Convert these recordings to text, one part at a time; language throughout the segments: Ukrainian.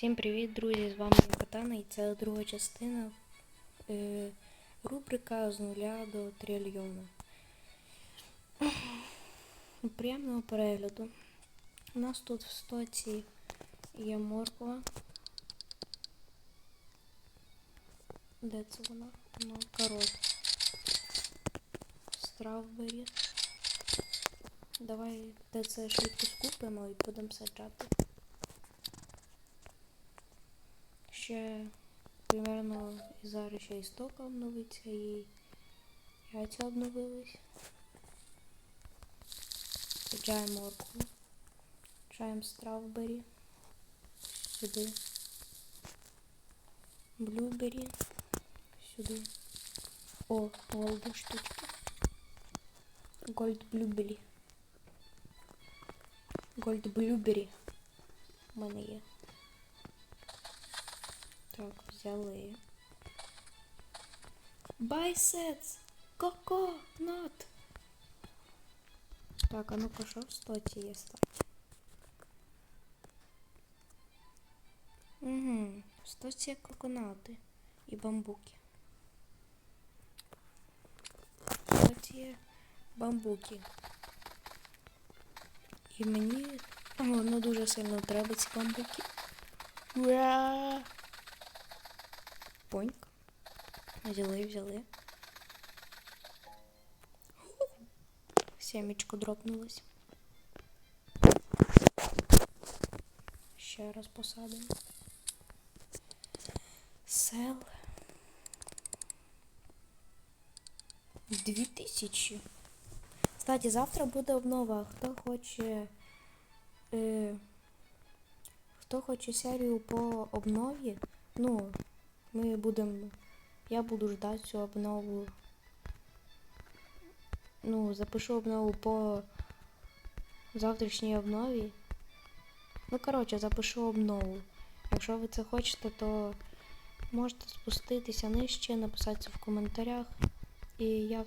Всім привіт, друзі! З вами Катана і це друга частина е, рубрика з нуля до трильйона. Приємного перегляду. У нас тут в стоці є морква. Де це вона? Ну, корот. Стравбері. Давай де це швидко скупимо і будемо саджати. Ще примерно зараз ще і стока обновиться, і яйця обновились. Саджаємо моркву. Саджаємо стравбері. Сюди. Блюбері. Сюди. О, голди штучки. Гольд блюбері. Гольд блюбері. У мене є. Так, взяли. Байсец! Коко! Нот! Так, а ну-ка, що в стоті є стать? Угу, в стоті є коконати і бамбуки. В стоті є бамбуки. І мені о, ну дуже сильно треба ці бамбуки. Ура! Поньк. Взяли, взяли. Семечко дропнулось. Ще раз посадимо. Сел. Дві тисячі. Кстати, завтра буде обнова. Хто хоче. Е, хто хоче серію по обнові, ну, ми будемо. Я буду ждати цю обнову. Ну, запишу обнову по завтрашній обнові. Ну, коротше, запишу обнову. Якщо ви це хочете, то можете спуститися нижче, написати це в коментарях. І я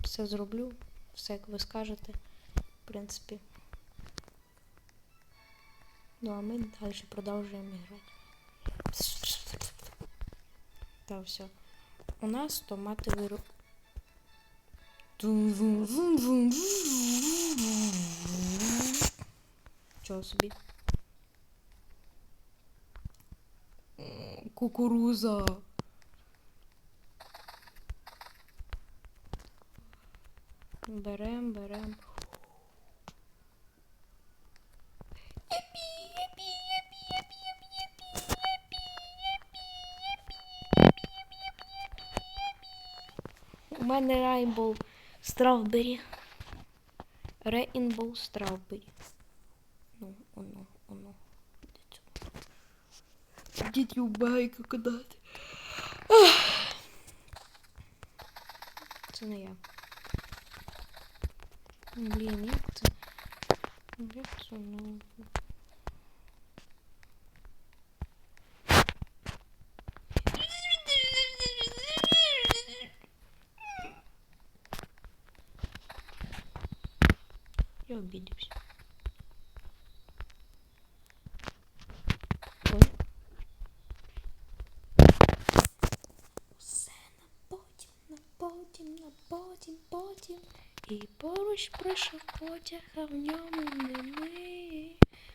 все зроблю, все як ви скажете, в принципі. Ну, а ми далі продовжуємо грати. Та все. У нас томати виру. Чого собі? Кукуруза. Берем, берем. мене Рейнбоу Стравбері. Рейнбоу Стравбері. Ну, оно, оно. Діть байка кидати. Це не я. Блін, як це? Як це ну? Я. Усе на потім, на потім, на потім. І поруч пройшов потяг, а в ньому не ми.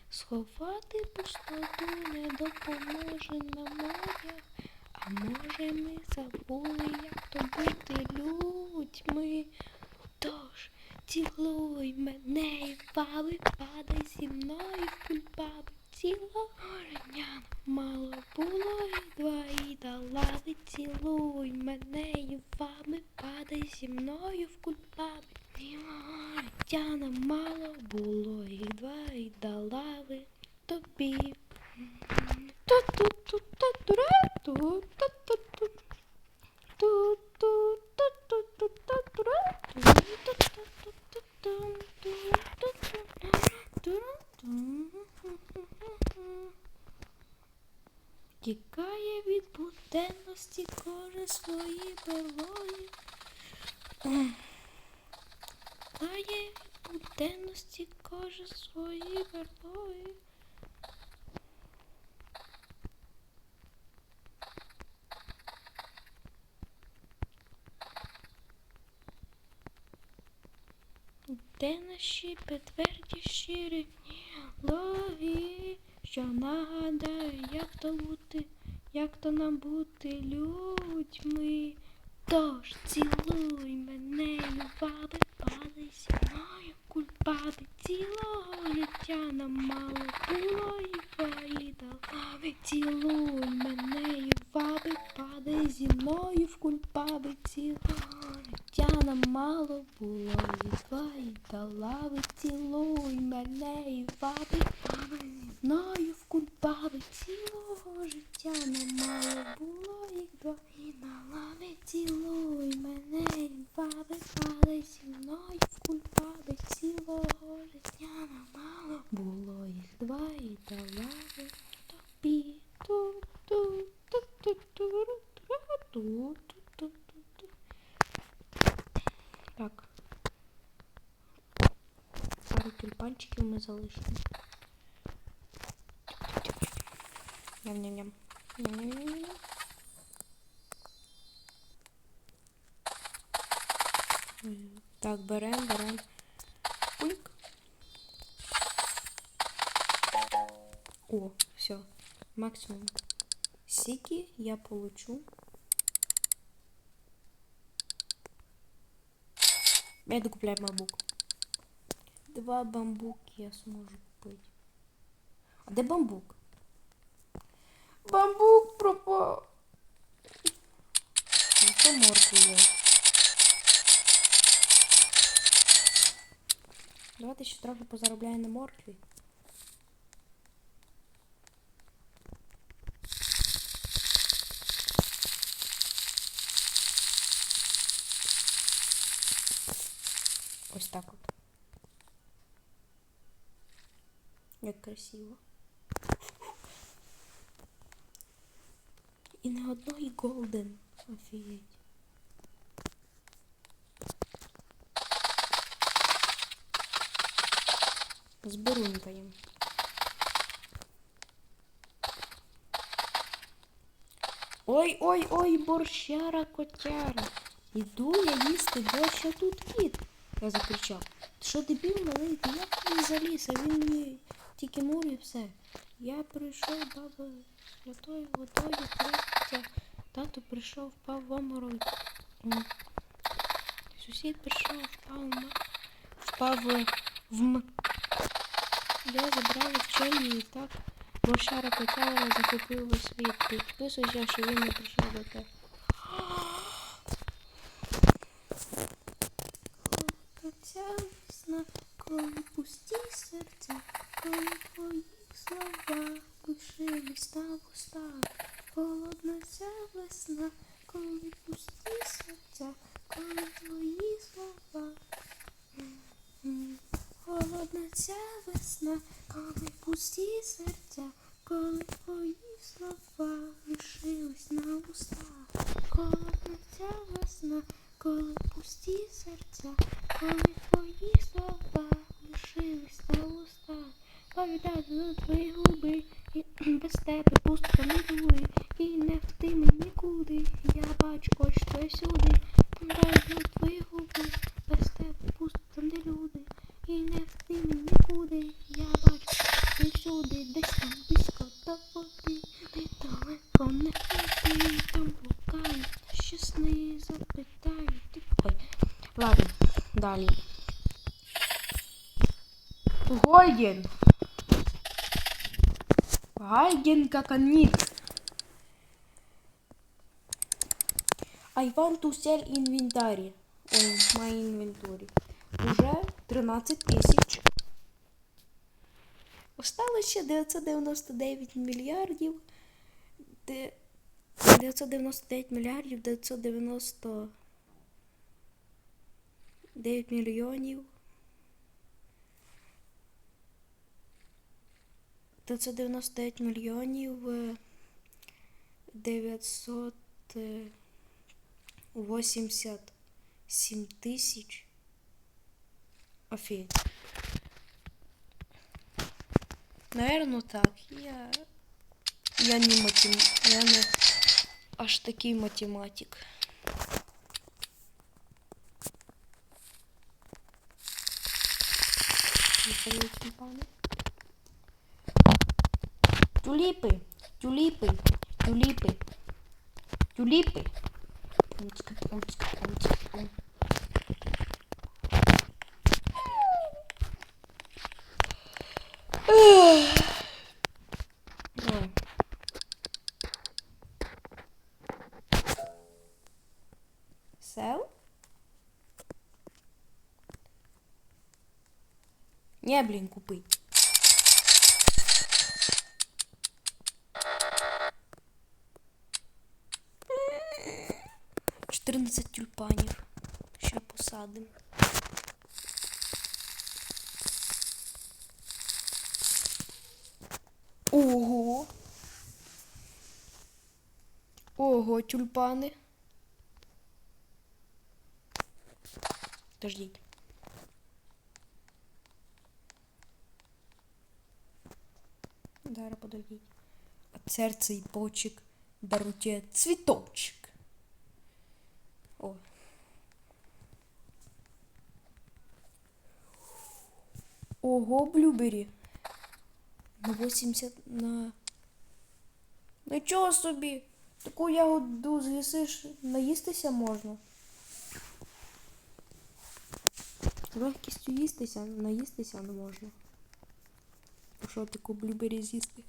Сховати пустоту не допоможе нам одяг. А може ми забули, як то бути людьми. Тож цілуй мене і баби, падай зі мною в кульбаби. Ціло горення мало було і два і лави. Цілуй мене і вами, падай зі мною в кульбаби. Ціло горення мало було і два і лави тобі. Ту-ту-ту-ту-ту-ту-ту-ту. Тікає від буденності кожен свої берлої. Тікає від буденності кожен свої берлої. Де наші підтверді щирі логі, що нагадаю, як то бути, як то нам бути людьми. Тож цілуй мене, любаби, падай зі мною, кульпади цілого життя нам мало було і поїдала. Цілуй мене, любаби, падай зі мною в кульпаби цілого життя нам мало було два і до лави. Цілуй мене, і ваби, мною в кульпаби цілого життя нам мало було їх два і на лаві. Цілуй мене, і ваби, падай зі мною в кульпаби цілого життя нам мало було їх два і до лави. Ми залишимо. Ням-ням-ням. Ням-ням-ням-ням. Так, берем, берем. Пульк. О, все. Максимум. Сики я получу. Я докупляю бамбук. Два бамбуки я зможу купити. А де бамбук? Бамбук пропав. Ну, то моркву є. Давайте ще трохи позаробляємо на моркві. Ось так от. Як красиво. І не одної голден. Офігеть. Зберунькаємо. Ой, ой, ой, борщара котяра. Іду я їсти борщ, а тут кіт. Я закричав. Ти що дебіл малий? Ти як він заліз, а він мені тільки мур і все. Я прийшов, баба святою водою третя. Тато прийшов, впав в оморок. Сусід прийшов, впав в впав в м. Я забрав вчені і так борщара котяра захопив весь світ. Підписуйся, що він не прийшов до тебе. Ця весна, коли пусті серця, твої слова лишились на вустах. Холодна ця весна, коли пусті серця, коли твої слова. Холодна ця весна, коли пусті серця, коли твої слова лишились на устах. Холодна ця весна, коли пусті серця, коли твої слова лишились на устах. Пам'ятаю за твої губи, і без тебе пустка не дури, і не вти нікуди. Я бачу ось що я сюди. Пам'ятаю за твої губи, без тебе пустка не люди, і не вти нікуди. Я бачу ти всюди, десь там близько до води, ти далеко не ходи, там блукаю, щасний запитаю, ти ой. Ладно, далі. Гойген. Гайген каканит. I want to sell inventory. Ой, my inventory. Уже 13 тисяч. Осталось ще 999 мільярдів. 999 мільярдів 999 мільйонів. 999 мільйонів восемьдесят семь тысяч. Офигеть. Наверное, ну так. Я, я не математик. Я не аж такой математик. Тюлипы, тюлипы, тюлипы, тюлипы. Пунцька, пунцька, пун. Ой. Сел? Не, блін, купить. Чотирнадцять тюльпанів. Ще посадимо. Ого. Ого, тюльпани. Подождіть. Зараз подождіть. А серце і почек даруть я цвіточок. О. Ого, блюбері. На 80 на. Нічого собі. Таку ягоду з'їсиш, наїстися можна. Легкістю їстися, наїстися не можна. А що таку блюбері з'їсти?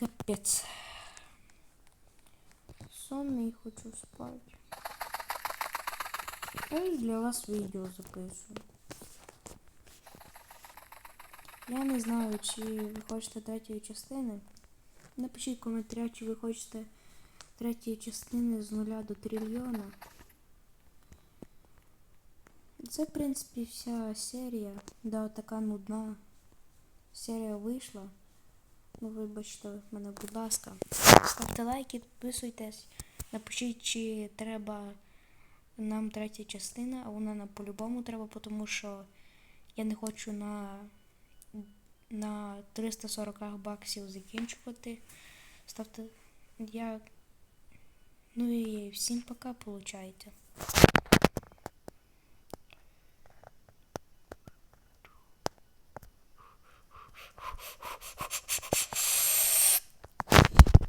Капець. Сонний хочу спати. Я ж для вас відео записую. Я не знаю, чи ви хочете третьої частини. Напишіть в коментарях, чи ви хочете третьої частини з нуля до трильйона. Це, в принципі, вся серія. Да, така нудна. Серія вийшла. Ну, вибачте мене, будь ласка. Ставте лайки, підписуйтесь. Напишіть, чи треба нам третя частина, а вона нам по-любому треба, тому що я не хочу на, на 340 баксів закінчувати. Ставте. Я. Ну і всім пока, получайте.